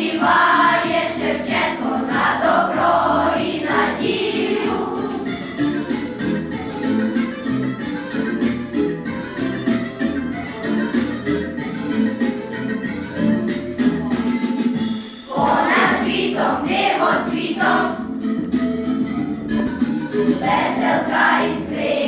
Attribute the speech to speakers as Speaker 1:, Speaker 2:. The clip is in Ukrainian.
Speaker 1: співає Шевченко на добро і надію. Понад світом, диво світом, веселка іскри.